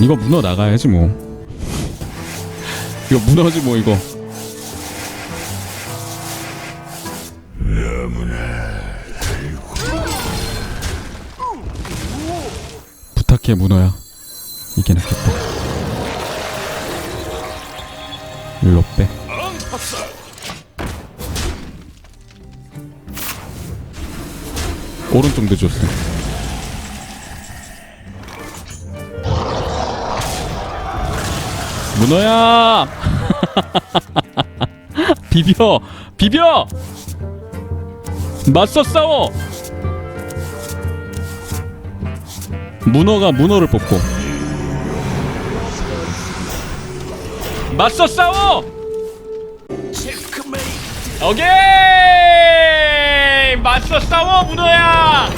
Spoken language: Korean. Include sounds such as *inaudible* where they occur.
이거 문어 나가야지 뭐. 이거 문어지 뭐 이거. 부탁해 문어야. 이게 낫겠다. 일로 빼. 오른쪽 늦었어 문어야. *laughs* 비벼 비벼. 맞서 싸워. 문어가 문어를 뽑고. 맞서 싸워. 오케이! 맞서 싸워 문어야